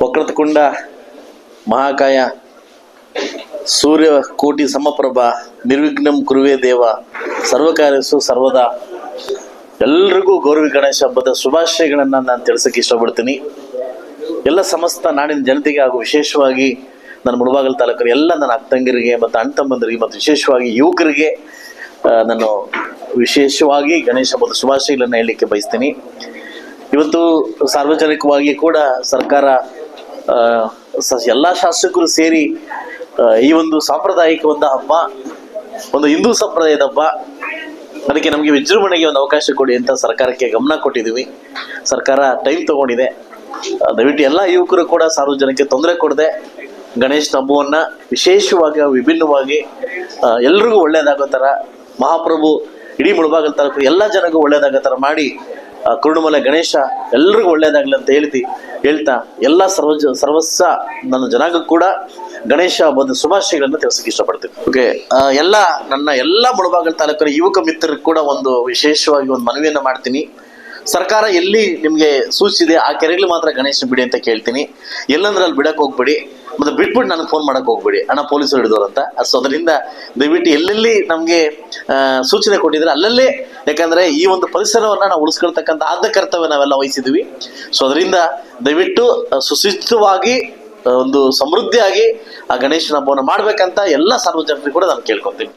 ವಕ್ರತುಂಡ ಮಹಾಕಾಯ, ಸೂರ್ಯ, ಕೋಟಿ ಸಮಪ್ರಭ, ನಿರ್ವಿಘ್ನಂ ಕುರುವೆ ದೇವ ಸರ್ವಕಾರ್ಯಸು ಸರ್ವದಾ. ಎಲ್ರಿಗೂ ಗೌರವಿ ಗಣೇಶ ಹಬ್ಬದ ಶುಭಾಶಯಗಳನ್ನು ನಾನು ತಿಳಿಸಕ್ಕೆ ಇಷ್ಟಪಡ್ತೀನಿ. ಎಲ್ಲ ಸಮಸ್ತ ನಾಡಿನ ಜನತೆಗೆ ಹಾಗೂ ವಿಶೇಷವಾಗಿ ನನ್ನ ಮುಳಬಾಗಲ್ ತಾಲೂಕರು ಎಲ್ಲ ನನ್ನ ಅಕ್ಕಂಗಿರಿಗೆ ಮತ್ತು ಅಣ್ಣ ತಮ್ಮಂದಿರಿಗೆ ಮತ್ತು ವಿಶೇಷವಾಗಿ ಯುವಕರಿಗೆ ನಾನು ವಿಶೇಷವಾಗಿ ಗಣೇಶ ಹಬ್ಬದ ಶುಭಾಶಯಗಳನ್ನು ಹೇಳಲಿಕ್ಕೆ ಬಯಸ್ತೀನಿ. ಇವತ್ತು ಸಾರ್ವಜನಿಕವಾಗಿ ಕೂಡ ಸರ್ಕಾರ ಎಲ್ಲ ಶಾಸಕರು ಸೇರಿ ಈ ಒಂದು ಸಾಂಪ್ರದಾಯಿಕ ಒಂದು ಹಬ್ಬ, ಒಂದು ಹಿಂದೂ ಸಂಪ್ರದಾಯದ ಹಬ್ಬ, ಅದಕ್ಕೆ ನಮಗೆ ವಿಜೃಂಭಣೆಗೆ ಒಂದು ಅವಕಾಶ ಕೊಡಿ ಅಂತ ಸರ್ಕಾರಕ್ಕೆ ಗಮನ ಕೊಟ್ಟಿದ್ದೀವಿ. ಸರ್ಕಾರ ಟೈಮ್ ತಗೊಂಡಿದೆ. ದಯವಿಟ್ಟು ಎಲ್ಲ ಯುವಕರು ಕೂಡ ಸಾರ್ವಜನಿಕ ತೊಂದರೆ ಕೊಡದೆ ಗಣೇಶನ ಹಬ್ಬವನ್ನ ವಿಶೇಷವಾಗಿ ವಿಭಿನ್ನವಾಗಿ ಎಲ್ರಿಗೂ ಒಳ್ಳೇದಾಗೋ ಥರ, ಮಹಾಪ್ರಭು ಇಡೀ ಮುಳಬಾಗಲ್ ತಾಲೂಕು ಎಲ್ಲ ಜನಗೂ ಒಳ್ಳೇದಾಗೋ ಥರ ಮಾಡಿ ಆ, ಕುರುಡುಮಲೆ ಗಣೇಶ ಎಲ್ರಿಗೂ ಒಳ್ಳೇದಾಗ್ಲಿ ಅಂತ ಹೇಳ್ತಿ ಹೇಳ್ತಾ ಎಲ್ಲ ಸರ್ವ ಸರ್ವಸ್ವ ನನ್ನ ಜನಾಂಗಕ್ಕೂ ಕೂಡ ಗಣೇಶ ಹಬ್ಬದ ಶುಭಾಶಯಗಳನ್ನು ತಿಳಿಸಕ್ಕೆ ಇಷ್ಟಪಡ್ತೀನಿ. ಓಕೆ ಎಲ್ಲ ನನ್ನ ಎಲ್ಲ ಮುಳಬಾಗಲ ತಾಲೂಕಿನ ಯುವಕ ಮಿತ್ರರಿಗೆ ಕೂಡ ಒಂದು ವಿಶೇಷವಾಗಿ ಒಂದು ಮನವಿಯನ್ನು ಮಾಡ್ತೀನಿ. ಸರ್ಕಾರ ಎಲ್ಲಿ ನಿಮಗೆ ಸೂಚಿಸಿದೆ ಆ ಕೆರೆಗಳು ಮಾತ್ರ ಗಣೇಶ ಬಿಡಿ ಅಂತ ಕೇಳ್ತೀನಿ. ಎಲ್ಲಂದ್ರೆ ಅಲ್ಲಿ ಬಿಡಕ್ಕೆ ಹೋಗ್ಬೇಡಿ ಮತ್ತೆ ಬಿಟ್ಬಿಟ್ಟು ನನಗೆ ಫೋನ್ ಮಾಡಕ್ಕೆ ಹೋಗ್ಬೇಡಿ. ಅಣ್ಣ ಪೊಲೀಸರು ಹಿಡಿದವ್ರು ಅಂತ. ಸೊ ಅದರಿಂದ ದಯವಿಟ್ಟು ಎಲ್ಲೆಲ್ಲಿ ನಮಗೆ ಸೂಚನೆ ಕೊಟ್ಟಿದ್ರೆ. ಅಲ್ಲಲ್ಲೇ ಯಾಕಂದ್ರೆ ಈ ಒಂದು ಪರಿಸರವನ್ನ ನಾವು ಉಳಿಸ್ಕೊಳ್ತಕ್ಕಂಥ ಆದ್ಯ ಕರ್ತವ್ಯ ನಾವೆಲ್ಲ ವಹಿಸಿದ್ವಿ. ಸೊ ಅದರಿಂದ ದಯವಿಟ್ಟು ಸುಶಿಷ್ಟವಾಗಿ ಒಂದು ಸಮೃದ್ಧಿಯಾಗಿ ಆ ಗಣೇಶನ ಹಬ್ಬವನ್ನು ಮಾಡ್ಬೇಕಂತ ಎಲ್ಲ ಸಾರ್ವಜನಿಕರು ಕೂಡ ನಾನು ಕೇಳ್ಕೊತೀನಿ